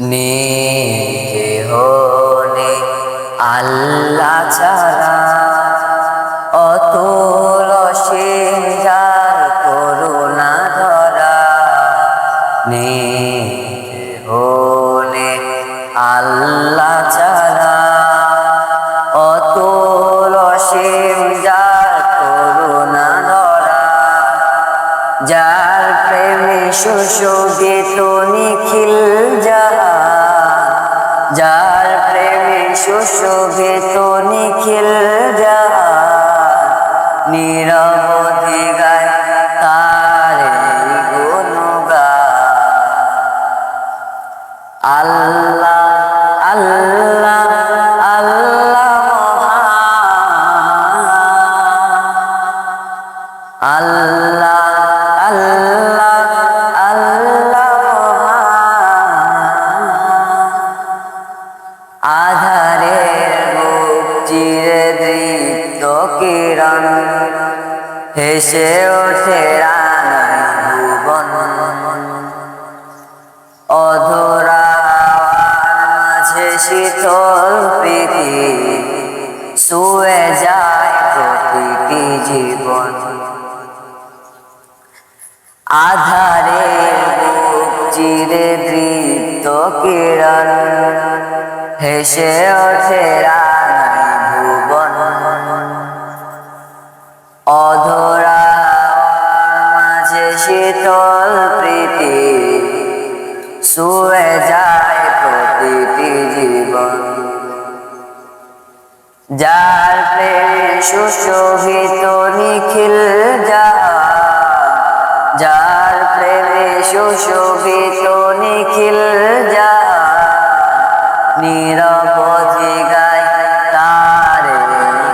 নেহ নে। আল্লাহ ছাড়া অতুল যার করুণা ধরা। নেহ নে। আল্লাহ ছাড়া অতুল যার করুণা ধরা। যার প্রেমে সুশোভিত নিখিল যাহা নিরবধি গায় তার গুণগান। আল্লাহ আল্লাহ আল্লাহ আল্লাহ হেসে ওঠে ভুবন। অধরা মাঝে শীতল প্রীতি শুয়ে যায় প্রতিটি জীবন। আধারে চিরে দৃপ্ত কিরণ হেসে ওঠে রানায় শীতল প্রীতি শুয়ে যায় প্রতিটি জীবন। যার প্রেমে সুশোভিত নিখিল যাহা যার প্রেমে সুশোভিত নিখিল যাহা নিরবধি গায় তার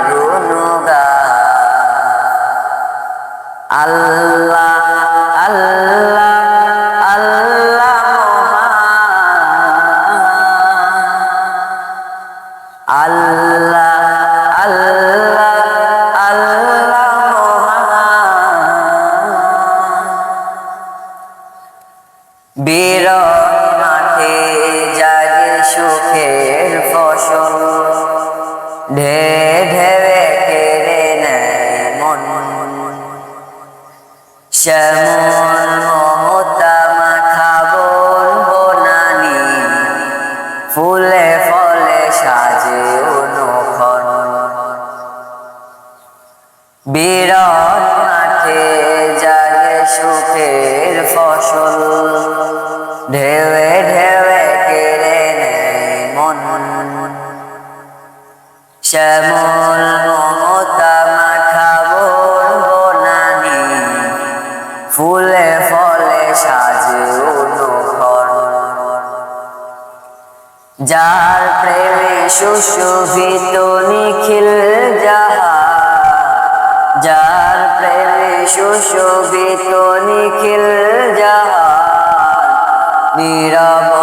গুণগান। আল্লাহ আল্লাহ আল্লাহ। আল্লাহ আল্লাহ আল্লাহ। বিরল মাঠে জাগে সুখের ফসল ঢে শ্যামল মমতা মাখা বন বনানি ফুলে ফলে সাজে অনুখন বিরল মাঠে জাগে সুখের ফসল। ঢেউে ঢেউে কেড়ে নেয় মন। শ্যামল ফুলে ফলে সাজে অনুখন যার প্রেমে সুশোভিত নিখিল যাহা, যার প্রেমে সুশোভিত নিখিল যাহা, নীরব